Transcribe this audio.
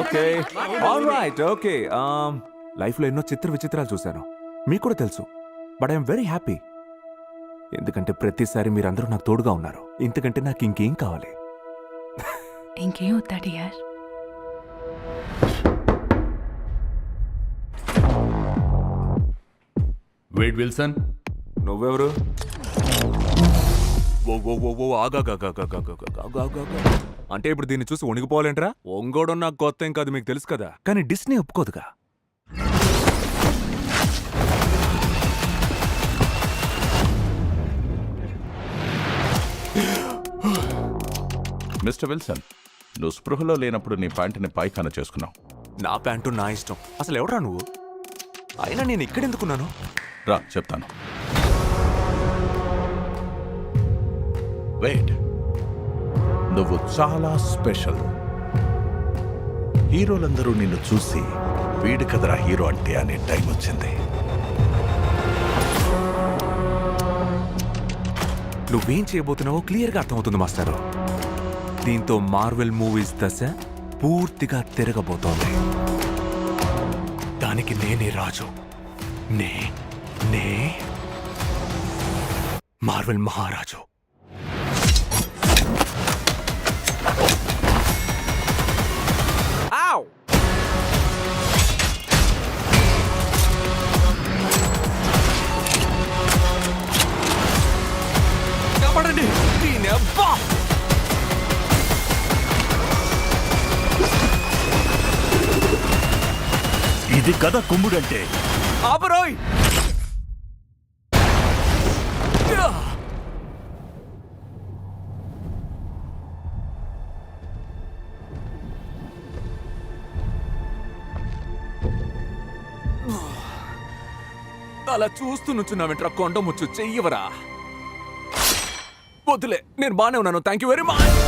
Okay all right okay లైఫ్లో ఎన్నో చిత్ర విచిత్రాలు చూశాను. మీకు కూడా తెలుసు. బట్ ఐఎమ్ వెరీ హ్యాపీ ఎందుకంటే ప్రతిసారి మీరందరూ నాకు తోడుగా ఉన్నారు. ఇంతకంటే నాకు ఇంకేం కావాలి? ఇంకేం వద్దా డియర్ వేడ్ విల్సన్ నువ్వెవరు? అంటే ఇప్పుడు దీన్ని చూసి వణిగిపోవాలంటరా? ఒంగోడం నాకు కొత్త ఏం కాదు మీకు తెలుసు కదా. కానీ డిస్నీ ఒప్పుకోదుగా. మిస్టర్ విల్సన్ నువ్వు స్పృహలో లేనప్పుడు నీ ప్యాంటుని పాయిఖాన చేసుకున్నావు. నా ప్యాంటు నా ఇష్టం. అసలు ఎవరా నువ్వు? అయినా నేను ఇక్కడెందుకున్నాను? రా చెప్తాను. వెయిట్ నువ్వు చాలా స్పెషల్. హీరోలందరూ నిన్ను చూసి వీడు కదరా హీరో అంటే అనే టైం వచ్చింది. నువ్వేం చేయబోతున్నావో క్లియర్గా అర్థమవుతుంది మాస్టారు. దీంతో మార్వెల్ మూవీస్ దశ పూర్తిగా తిరగబోతోంది. దానికి నేనే రాజు. నే నే. మార్వెల్ మహారాజు. దీని అబ్బా ఇది కథ కుమ్ముడంటే. ఆపరోయ్. అలా చూస్తూ నుంచున్నావేంట్రా కొండ ముచ్చు చెయ్యవరా? వద్దులే. నేను బానే ఉన్నాను. Thank you very much